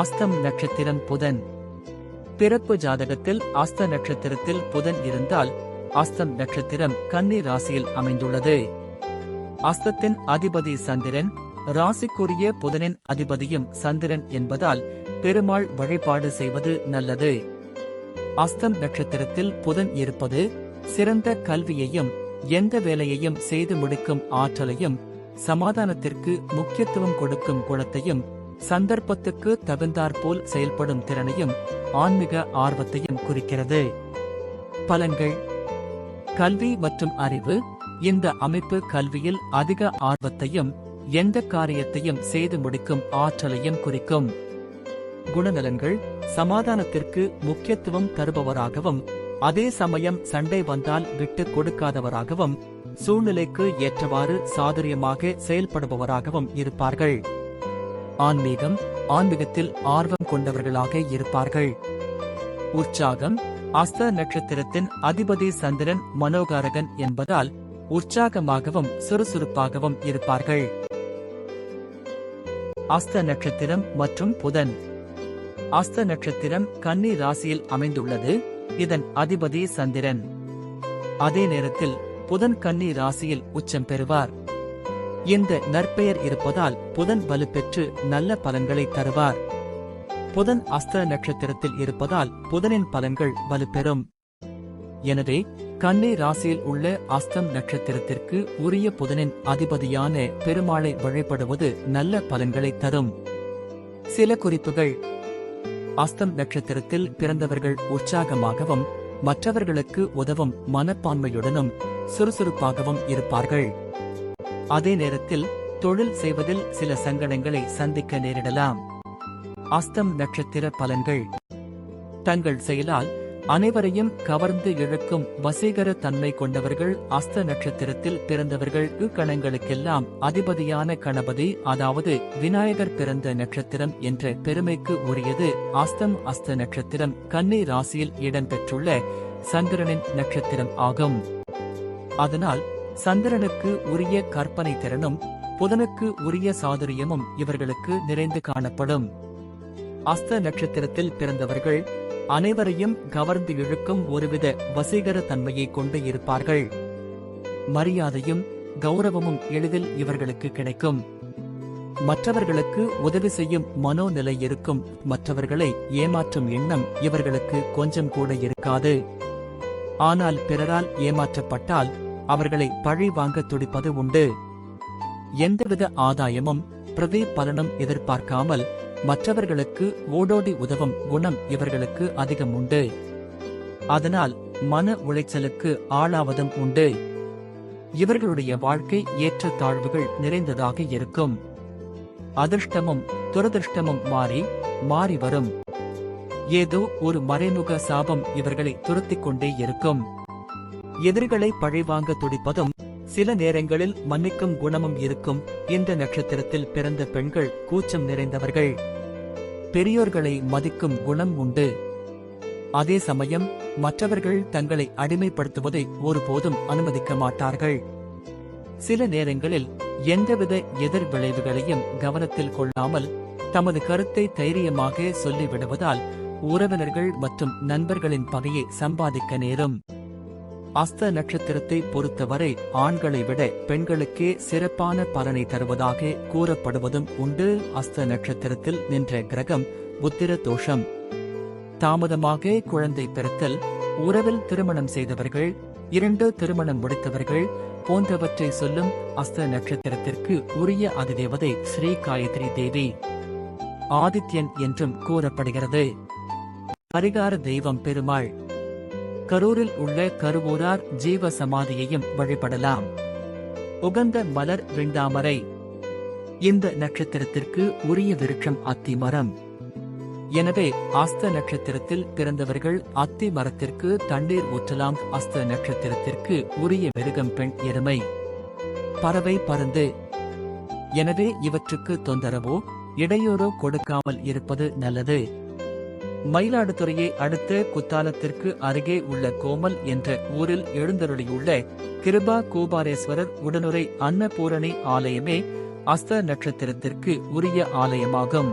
அஸ்தம் நட்சத்திரம் புதன். பிறப்பு ஜாதகத்தில் அஸ்த நட்சத்திரத்தில் புதன் இருந்தால் அஸ்தம் நட்சத்திரம் கன்னி ராசியில் அமைந்துள்ளது. அஸ்தத்தின் அதிபதி சந்திரன் ராசிக்குரிய புதனின் அதிபதியும் சந்திரன் என்பதால் பெருமாள் வழிபாடு செய்வது நல்லது. அஸ்தம் நட்சத்திரத்தில் புதன் இருப்பது சிறந்த கல்வியையும் எந்த வேலையையும் செய்து முடிக்கும் ஆற்றலையும் சமாதானத்திற்கு முக்கியத்துவம் கொடுக்கும் குணத்தையும் சந்தர்ப்பத்துக்கு தகுந்தாற்போல் செயல்படும் திறனையும் ஆன்மீக ஆர்வத்தையும் குறிக்கிறது. பலன்கள். கல்வி மற்றும் அறிவு. இந்த அமைப்பு கல்வியில் அதிக ஆர்வத்தையும் எந்த காரியத்தையும் செய்து முடிக்கும் ஆற்றலையும் குறிக்கும். குணநலன்கள். சமாதானத்திற்கு முக்கியத்துவம் தருபவராகவும் அதே சமயம் சண்டை வந்தால் விட்டு கொடுக்காதவராகவும் சூழ்நிலைக்கு ஏற்றவாறு சாதுரியமாக செயல்படுபவராகவும் இருப்பார்கள். ஆன்மீகம் ஆன்மீகத்தில் ஆர்வம் கொண்டவர்களாக இருப்பார்கள். உற்சாகம் அஸ்த நட்சத்திரத்தின் அதிபதி சந்திரன் மனோகாரகன் என்பதால் உற்சாகமாகவும் சுறுசுறுப்பாகவும் இருப்பார்கள். அஸ்த நட்சத்திரம் மற்றும் புதன். அஸ்த நட்சத்திரம் கன்னி ராசியில் அமைந்துள்ளது இதன் அதிபதி சந்திரன். அதே நேரத்தில் புதன் கன்னி ராசியில் உச்சம் பெறுவார். இந்த நற்பெயர் இருப்பதால் புதன் வலுப்பெற்று நல்ல பலன்களை தருவார். புதன் அஸ்த நட்சத்திரத்தில் இருப்பதால் புதனின் பலன்கள் வலுப்பெறும் எனவே கண்ணை ராசியில் உள்ள அஸ்தம் நட்சத்திரத்திற்கு உரிய புதனின் அதிபதியான பெருமாளை வழிபடுவது நல்ல பலன்களை தரும். சில குறிப்புகள். அஸ்தம் நட்சத்திரத்தில் பிறந்தவர்கள் உற்சாகமாகவும் மற்றவர்களுக்கு உதவும் மனப்பான்மையுடனும் சுறுசுறுப்பாகவும் இருப்பார்கள். அதே நேரத்தில் தொழில் செய்வதில் சில சங்கடங்களை சந்திக்க நேரிடலாம். அஸ்தம் நட்சத்திர பலன்கள். தங்கள் செயலால் அனைவரையும் கவர்ந்து இழுக்கும் வசீகர தன்மை கொண்டவர்கள் அஸ்த நட்சத்திரத்தில் பிறந்தவர்கள். கணங்களுக்கெல்லாம் அதிபதியான கணபதி அதாவது விநாயகர் பிறந்த நட்சத்திரம் என்ற பெருமைக்கு உரியது. அஸ்தம் அஸ்த நட்சத்திரம் கன்னி ராசியில் இடம்பெற்றுள்ள சந்திரனின் நட்சத்திரம் ஆகும். அதனால் சந்திரனுக்கு உரிய கற்பனை திறனும் புதனுக்கு உரிய சாதுரியமும் இவர்களுக்கு நிறைந்து காணப்படும். அஸ்த நட்சத்திரத்தில் பிறந்தவர்கள் அனைவரையும் கவர்ந்து இழுக்கும் ஒருவித வசீகர தன்மையை கொண்டு இருப்பார்கள். மரியாதையும் கௌரவமும் எளிதில் இவர்களுக்கு கிடைக்கும். மற்றவர்களுக்கு உதவி செய்யும் மனோநிலை இருக்கும் மற்றவர்களை ஏமாற்றும் எண்ணம் இவர்களுக்கு கொஞ்சம் கூட இருக்காது. ஆனால் பிறரால் ஏமாற்றப்பட்டால் அவர்களை பழி வாங்க துடிப்பது உண்டு. எந்தவித ஆதாயமும் பிரதி பலனும் எதிர்பார்க்காமல் மற்றவர்களுக்கு ஓடோடி உதவும் குணம் இவர்களுக்கு அதிகம் உண்டு. அதனால் மன உளைச்சலுக்கு ஆளாவதும் உண்டு. இவர்களுடைய வாழ்க்கை ஏற்ற தாழ்வுகள் நிறைந்ததாக இருக்கும். அதிர்ஷ்டமும் துரதிர்ஷ்டமும் மாறி மாறி வரும். ஏதோ ஒரு மறைமுக சாபம் இவர்களை துரத்திக் கொண்டே இருக்கும். எதிரிகளை பழிவாங்க துடிப்பதும் சில நேரங்களில் மன்னிக்கும் குணமும் இருக்கும் இந்த நட்சத்திரத்தில் பிறந்த பெண்கள் கூச்சம் நிறைந்தவர்கள். பெரியோர்களை மதிக்கும் குணம் உண்டு. அதே சமயம் மற்றவர்கள் தங்களை அடிமைப்படுத்துவதை ஒருபோதும் அனுமதிக்க மாட்டார்கள். சில நேரங்களில் எந்தவித எதிர் விளைவுகளையும் கவனத்தில் கொள்ளாமல் தமது கருத்தை தைரியமாக சொல்லிவிடுவதால் உறவினர்கள் மற்றும் நண்பர்களின் பகையை சம்பாதிக்க நேரும். அஸ்த நட்சத்திரத்தை பொறுத்தவரை ஆண்களை விட பெண்களுக்கே சிறப்பான பலனை தருவதாக கூறப்படுவதும் உண்டு. அஸ்த நட்சத்திரத்தில் நின்ற கிரகம் புத்திர தோஷம். தாமதமாக குழந்தை பிறத்தல் உறவில் திருமணம் செய்தவர்கள் இரண்டு திருமணம் முடித்தவர்கள் போன்றவற்றை சொல்லும் அஸ்த நட்சத்திரத்திற்கு உரிய அதிதேவதை ஸ்ரீ காயத்ரி தேவி ஆதித்யன் என்றும் கூறப்படுகிறது. பரிகார தெய்வம் பெருமாள். கரூரில் உள்ள கருவூரார் ஜீவ சமாதியையும் வழிபடலாம். உகந்த மலர் வெண்டாமரை இந்த நட்சத்திரத்திற்கு உரிய விருட்சம் அத்தி மரம். எனவே அஸ்த நட்சத்திரத்தில் பிறந்தவர்கள் அத்தி மரத்திற்கு தண்ணீர் ஊற்றலாம். அஸ்த நட்சத்திரத்திற்கு உரிய மிருகம் பெண் எருமை. பறவை பருந்து. எனவே இவற்றுக்கு தொந்தரவோ இடையூறோ கொடுக்காமல் இருப்பது நல்லது. மயிலாடுதுறையை அடுத்த குத்தாலத்திற்கு அருகே உள்ள கோமல் என்ற ஊரில் எழுந்தருளியுள்ள கிருபா கோபாரேஸ்வரர் உடனுரை அன்னபூரணி ஆலயமே அஸ்த நட்சத்திரத்திற்கு உரிய ஆலயமாகும்.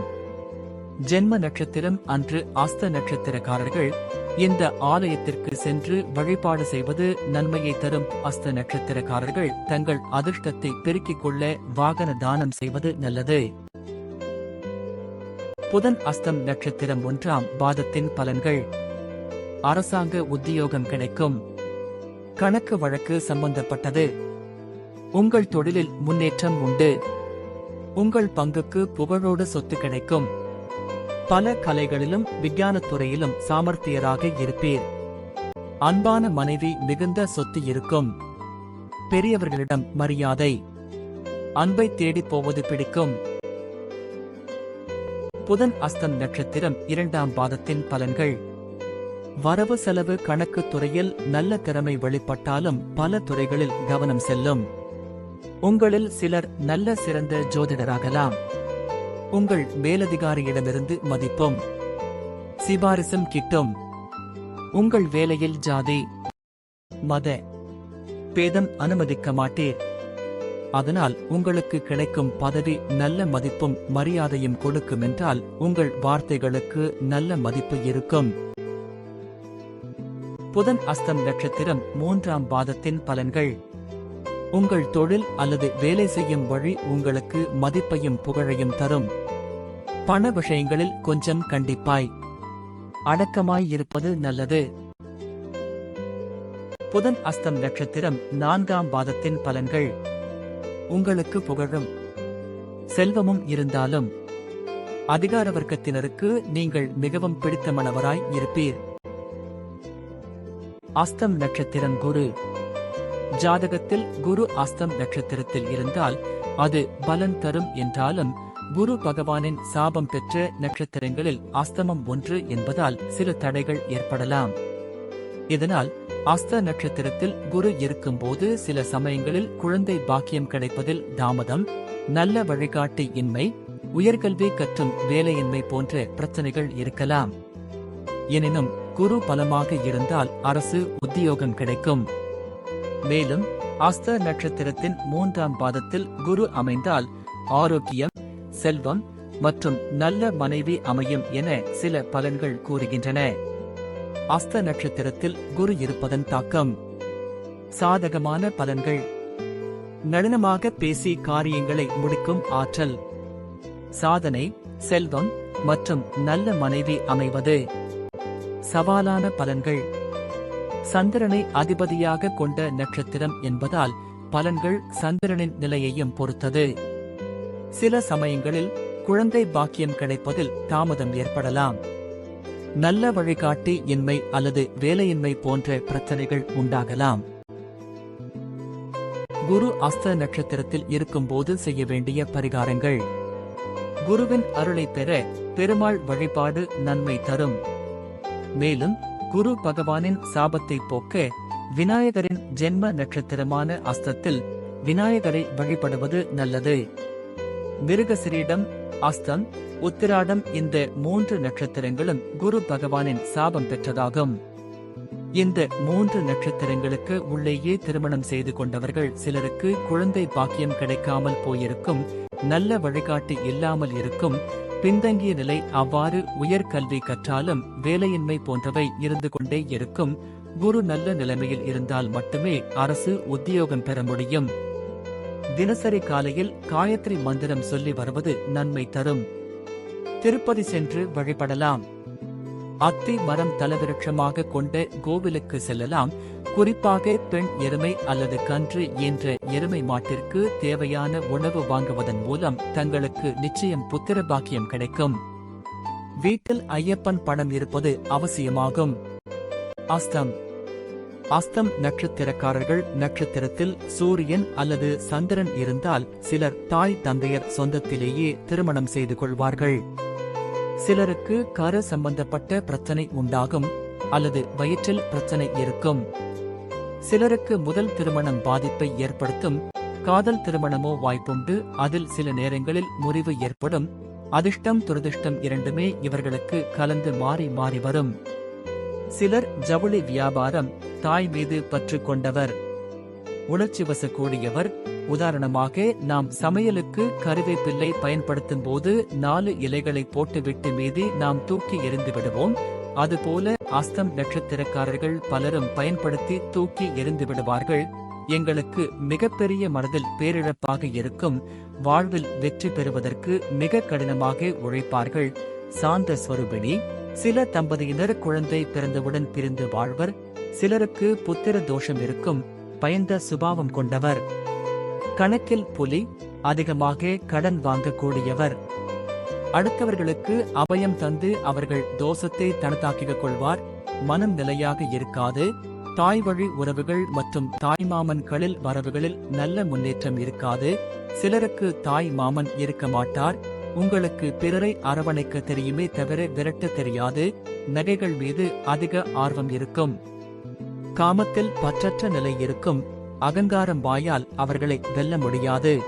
ஜென்ம நட்சத்திரம் அன்று அஸ்த நட்சத்திரக்காரர்கள் இந்த ஆலயத்திற்கு சென்று வழிபாடு செய்வது நன்மையை தரும் அஸ்த நட்சத்திரக்காரர்கள் தங்கள் அதிர்ஷ்டத்தை பெருக்கிக் கொள்ள வாகன தானம் செய்வது நல்லது. புதன் அஸ்தம் நட்சத்திரம் ஒன்றாம் பாதத்தின் பலன்கள். அரசாங்க உத்தியோகம் கிடைக்கும். கணக்கு வழக்கு சம்பந்தப்பட்டது. உங்கள் தொழிலில் முன்னேற்றம் உண்டு. உங்கள் பங்குக்கு புகழோடு சொத்து கிடைக்கும். பல கலைகளிலும் விஞ்ஞானத் துறையிலும் சாமர்த்தியராக இருப்பீர். அன்பான மனைவி மிகுந்த சொத்து இருக்கும். பெரியவர்களிடம் மரியாதை. அன்பை தேடிப் போவது பிடிக்கும். புதன் அஸ்தம் நட்சத்திரம் இரண்டாம் பாதத்தின் பலன்கள். வரவு செலவு கணக்கு துறையில் நல்ல திறமை வெளிப்பட்டாலும் பல துறைகளில் கவனம் செல்லும். உங்களில் சிலர் நல்ல சிறந்த ஜோதிடராகலாம். உங்கள் மேலதிகாரியிடமிருந்து மதிப்பும். சிபாரிசும் கிட்டும். உங்கள் வேலையில் ஜாதி. மத. பேதம் அனுமதிக்க மாட்டேன் அதனால் உங்களுக்கு கிடைக்கும் பதவி நல்ல மதிப்பும் மரியாதையும் கொடுக்கும் என்றால் உங்கள் வார்த்தைகளுக்கு நல்ல மதிப்பு இருக்கும். புதன் அஸ்தம் நட்சத்திரம் மூன்றாம் பாதத்தின் பலன்கள். உங்கள் தொழில் அல்லது வேலை செய்யும் வழி உங்களுக்கு மதிப்பையும் புகழையும் தரும். பண விஷயங்களில் கொஞ்சம் கண்டிப்பாய். அடக்கமாய் இருப்பது நல்லது. புதன் அஸ்தம் நட்சத்திரம் நான்காம் பாதத்தின் பலன்கள். உங்களுக்கு புகழும். செல்வமும் இருந்தாலும் அதிகார வர்க்கத்தினருக்கு நீங்கள் மிகவும் பிடித்தமானவராய் இருப்பீர். அஸ்தம் நட்சத்திரம் குரு. ஜாதகத்தில் குரு அஸ்தம் நட்சத்திரத்தில் இருந்தால் அது பலன் தரும் என்றாலும் குரு பகவானின் சாபம் பெற்ற நட்சத்திரங்களில் அஸ்தமம் ஒன்று என்பதால் சில தடைகள் ஏற்படலாம். இதனால் அஸ்த நட்சத்திரத்தில் குரு இருக்கும்போது சில சமயங்களில் குழந்தை பாக்கியம் கிடைப்பதில் தாமதம் நல்ல வழிகாட்டி இன்மை உயர்கல்வி கற்றும் வேலையின்மை போன்ற பிரச்சனைகள் இருக்கலாம். எனினும் குரு பலமாக இருந்தால் அரசு உத்தியோகம் கிடைக்கும். மேலும் அஸ்த நட்சத்திரத்தின் மூன்றாம் பாதத்தில் குரு அமைந்தால் ஆரோக்கியம் செல்வம் மற்றும் நல்ல மனைவி அமையும் என சில பலன்கள் கூறுகின்றன. அஸ்த நட்சத்திரத்தில் குரு இருப்பதன் தாக்கம். சாதகமான பலன்கள். நளினமாக பேசி காரியங்களை முடிக்கும் ஆற்றல். சாதனை செல்வம் மற்றும் நல்ல மனைவி அமைவது. சவாலான பலன்கள். சந்திரனை அதிபதியாக கொண்ட நட்சத்திரம் என்பதால் பலன்கள் சந்திரனின் நிலையையும் பொறுத்தது. சில சமயங்களில் குழந்தை பாக்கியம் கிடைப்பதில் தாமதம் ஏற்படலாம். நல்ல வழிகாட்டி இன்மை அல்லது வேலையின்மை போன்ற பிரச்சனைகள் உண்டாகலாம். குரு அஸ்த நட்சத்திரத்தில் இருக்கும்போது செய்ய வேண்டிய பரிகாரங்கள். குருவின் அருளை பெற பெருமாள் வழிபாடு நன்மை தரும். மேலும் குரு பகவானின் சாபத்தை போக்க விநாயகரின் ஜென்ம நட்சத்திரமான அஸ்தத்தில் விநாயகரை வழிபடுவது நல்லது. மிருகசிரீடம் அஸ்தம் உத்திராடம் இந்த மூன்று நட்சத்திரங்களும் குரு பகவானின் சாபம் பெற்றதாகும். இந்த மூன்று நட்சத்திரங்களுக்கு உள்ளேயே திருமணம் செய்து கொண்டவர்கள் சிலருக்கு குழந்தை பாக்கியம் கிடைக்காமல் போயிருக்கும் நல்ல வழிகாட்டி இல்லாமல் இருக்கும் பின்தங்கிய நிலை அவ்வாறு உயர்கல்வி கற்றாலும் வேலையின்மை போன்றவை இருந்து கொண்டே இருக்கும் குரு நல்ல நிலைமையில் இருந்தால் மட்டுமே அரசு உத்தியோகம் பெற முடியும். தினசரி காலையில் காயத்ரி மந்திரம் சொல்லி வருவது நன்மை தரும். திருப்பதி சென்று வழிபடலாம். அத்தி மரம் தலவிருட்சமாக கொண்ட கோவிலுக்கு செல்லலாம். குறிப்பாக பெண் எருமை அல்லது கன்று என்ற எருமை மாட்டிற்கு தேவையான உணவு வாங்குவதன் மூலம் தங்களுக்கு நிச்சயம் புத்திர பாக்கியம் கிடைக்கும். வீட்டில் ஐயப்பன் படம் இருப்பது அவசியமாகும். அஸ்தம். அஸ்தம் நட்சத்திரக்காரர்கள் நட்சத்திரத்தில் சூரியன் அல்லது சந்திரன் இருந்தால் சிலர் தாய் தந்தையர் சொந்தத்திலேயே திருமணம் செய்து கொள்வார்கள். சிலருக்கு கரு சம்பந்தப்பட்ட பிரச்சனை உண்டாகும் அல்லது வயிற்றில் பிரச்சனை இருக்கும். சிலருக்கு முதல் திருமணம் பாதிப்பை ஏற்படுத்தும் காதல் திருமணமோ வாய்ப்புண்டு அதில் சில நேரங்களில் முறிவு ஏற்படும். அதிர்ஷ்டம் துரதிர்ஷ்டம் இரண்டுமே இவர்களுக்கு கலந்து மாறி மாறி வரும். சிலர் ஜவுளி வியாபாரம் தாய் மீது பற்று கொண்டவர். உணர்ச்சி வசக்கூடியவர். உதாரணமாக நாம் சமையலுக்கு கருவேப்பிள்ளை பயன்படுத்தும் போது நாலு இலைகளை போட்டுவிட்டு மீதி நாம் தூக்கி எறிந்து விடுவோம். அதுபோல அஸ்தம் நட்சத்திரக்காரர்கள் பலரும் பயன்படுத்தி தூக்கி எறிந்து விடுவார்கள். எங்களுக்கு மிகப்பெரிய மனதில் பேரிழப்பாக இருக்கும். வாழ்வில் வெற்றி பெறுவதற்கு மிக கடினமாக உழைப்பார்கள். சாந்த ஸ்வரூபிணி சில தம்பதியினர் குழந்தை பிறந்தவுடன் பிரிந்து வாழ்வர். சிலருக்கு புத்திர தோஷம் இருக்கும். பயந்த சுபாவம் கொண்டவர். கணக்கில் புலி அதிகமாக கடன் வாங்கக்கூடியவர். அடுத்தவர்களுக்கு அபயம் தந்து அவர்கள் தோஷத்தை தனதாக்கிக் கொள்வார். மனம் நிலையாக இருக்காது. தாய் வழி உறவுகள் மற்றும் தாய் மாமன்களில் வரவுகளில் நல்ல முன்னேற்றம் இருக்காது. சிலருக்கு தாய் மாமன் இருக்க மாட்டார். உங்களுக்கு பிறரை அரவணைக்க தெரியுமே தவிர விரட்ட தெரியாது. நகைகள் மீது அதிக ஆர்வம் இருக்கும். காமத்தில் பற்றற்ற நிலை இருக்கும். அகங்காரம் வாயால் அவர்களை வெல்ல முடியாது.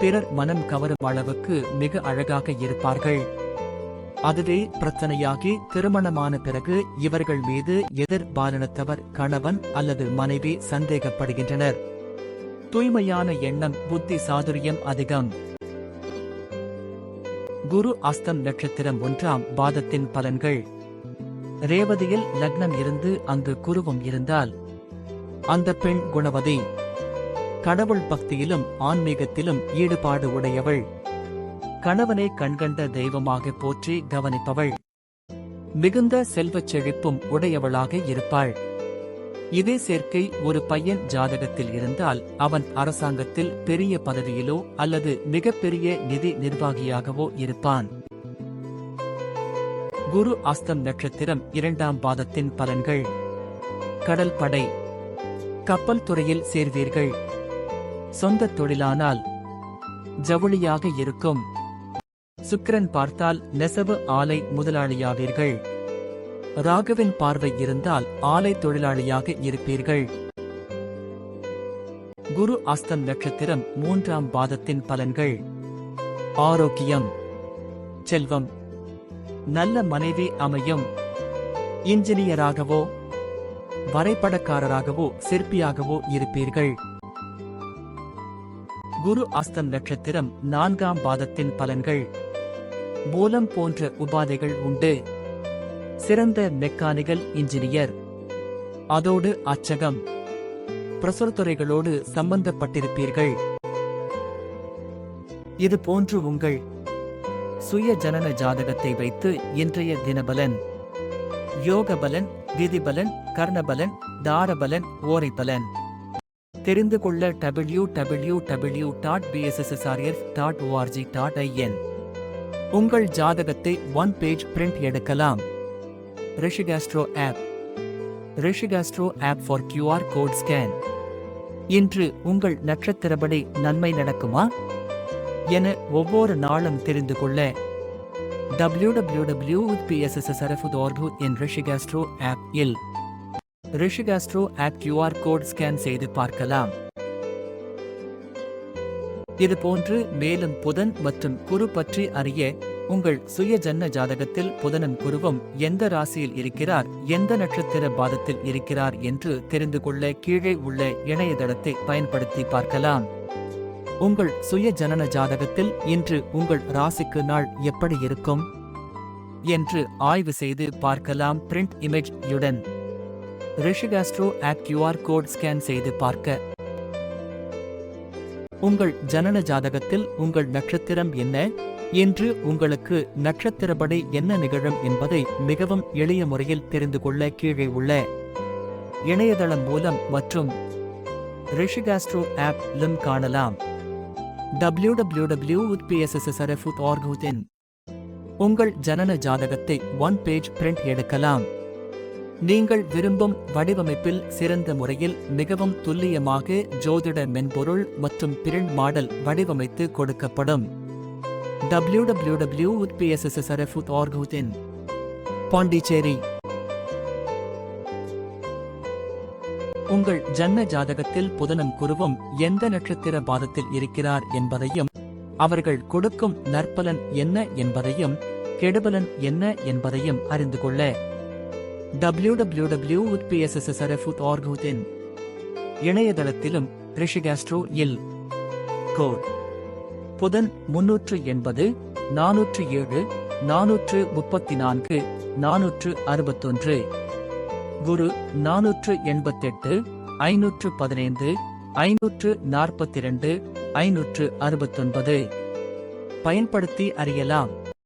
பிறர் மனம் கவரும் அளவுக்கு மிக அழகாக இருப்பார்கள். அதுவே பிரச்சனையாகி திருமணமான பிறகு இவர்கள் மீது எதிர் பாலினத்தவர் கணவன் அல்லது மனைவி சந்தேகப்படுகின்றனர். தூய்மையான எண்ணம் புத்தி சாதுரியம் அதிகம். குரு அஸ்தம் நட்சத்திரம் ஒன்றாம் பாதத்தின் பலன்கள். ரேவதியில் லக்னம் இருந்து அங்கு குருவும் இருந்தால் அந்த பெண் குணவதி. கடவுள் பக்தியிலும் ஆன்மீகத்திலும் ஈடுபாடு உடையவள். கணவனை கண்கண்ட தெய்வமாக போற்றி கவனிப்பவள். மிகுந்த செல்வச் செழிப்பும் உடையவளாக இருப்பாள். இதே சேர்க்கை ஒரு பையன் ஜாதகத்தில் இருந்தால் அவன் அரசாங்கத்தில் பெரிய பதவியிலோ அல்லது மிகப்பெரிய நிதி நிர்வாகியாகவோ இருப்பான். குரு அஸ்தம் நட்சத்திரம் இரண்டாம் பாதத்தின் பலன்கள். கடல் படை. கப்பல் துறையில் சேர்வீர்கள். சொந்த தொழிலானால் ஜவுளியாக இருக்கும். சுக்கிரன் பார்த்தால் நெசவு ஆலை முதலாளியாவீர்கள். ராகவின் பார்வை இருந்தால் ஆலை தொழிலாளியாக இருப்பீர்கள். குரு அஸ்தம் நட்சத்திரம் மூன்றாம் பாதத்தின் பலன்கள். ஆரோக்கியம். செல்வம். நல்ல மனைவி அமையும். இன்ஜினியராகவோ வரைபடக்காரராகவோ சிற்பியாகவோ இருப்பீர்கள். குரு அஸ்தம் நட்சத்திரம் நான்காம் பாதத்தின் பலன்கள். மூலம் போன்ற உபாதைகள் உண்டு. சிறந்த மெக்கானிக்கல் இன்ஜினியர். அதோடு அச்சகம். பிரசுரத்துறைகளோடு சம்பந்தப்பட்டிருப்பீர்கள். இது போன்று உங்கள் சுய ஜனன ஜாதகத்தை வைத்து இன்றைய தினபலன் யோகபலன் விதிபலன் கர்ணபலன் தாரபலன் ஓரைபலன். தெரிந்து கொள்ள W W W dot BSSSRF dot ORG dot IN உங்கள் ஜாதகத்தை ஒன் பேஜ் பிரிண்ட் எடுக்கலாம். Rishiastro app. Rishiastro app for QR code scan இன்று உங்கள் நட்சத்திரப்படி நன்மை நடக்குமா? என ஒவ்வொரு நாளும் தெரிந்து கொள்ள டபிள்யூ டபிள்யூ டபிள்யூ பிஎஸ்எஸ்எஸ்ஆர்எஃப் என் ரிஷிகாஸ்ட்ரோ ஆப் இல் Rishiastro app QR code scan செய்து பார்க்கலாம். இது போன்று மேலும் புதன் மற்றும் குரு பற்றி அறிய உங்கள் சுய ஜன்ன ஜாதகத்தில் புதனும் குருவும் எந்த ராசியில் இருக்கிறார் எந்த நட்சத்திர பாதத்தில் இருக்கிறார் என்று தெரிந்து கொள்ள கீழே உள்ள இணையதளத்தை பயன்படுத்தி பார்க்கலாம். உங்கள் சுய ஜனன ஜாதகத்தில் இன்று உங்கள் ராசிக்கு நாள் எப்படி இருக்கும்? என்று ஆய்வு செய்து பார்க்கலாம் பிரிண்ட் இமேஜ் யுடன். Rishiastro app QR code scan செய்து பார்க்க. உங்கள் ஜனன ஜாதகத்தில் உங்கள் நட்சத்திரம் என்ன? என்று உங்களுக்கு நட்சத்திரப்படி என்ன நிகழும் என்பதை மிகவும் எளிய முறையில் தெரிந்து கொள்ள கீழே உள்ள இணையதளம் மூலம் மற்றும் ரிஷிகாஸ்ட்ரோ ஆப் லும் காணலாம். டபிள்யூ உங்கள் ஜனன ஜாதகத்தை ஒன் பேஜ் பிரிண்ட் எடுக்கலாம். நீங்கள் விரும்பும் வடிவமைப்பில் சிறந்த முறையில் மிகவும் துல்லியமாக ஜோதிட மென்பொருள் மற்றும் பிரிண்ட் மாடல் வடிவமைத்து கொடுக்கப்படும். டபிள்யூ டபிள்யூ டபிள்யூ பாண்டிச்சேரி உங்கள் ஜன்ம ஜாதகத்தில் புதனன் குருவும் எந்த நட்சத்திர பாதத்தில் இருக்கிறார் என்பதையும் அவர்கள் கொடுக்கும் நற்பலன் என்ன என்பதையும் கெடுபலன் என்ன என்பதையும் அறிந்து கொள்ள. www.pssrf.org இணையதளத்திலும் ரிஷிகாஸ்ட்ரோ இல். கோட். புதன் முன்னூற்று எண்பது நானூற்று ஏழு நானூற்று முப்பத்தி நான்கு நானூற்று அறுபத்தொன்று. குரு நானூற்று எண்பத்தெட்டு ஐநூற்று பதினைந்து ஐநூற்று நாற்பத்தி இரண்டு ஐநூற்று அறுபத்தொன்பது. பயன்படுத்தி அறியலாம்.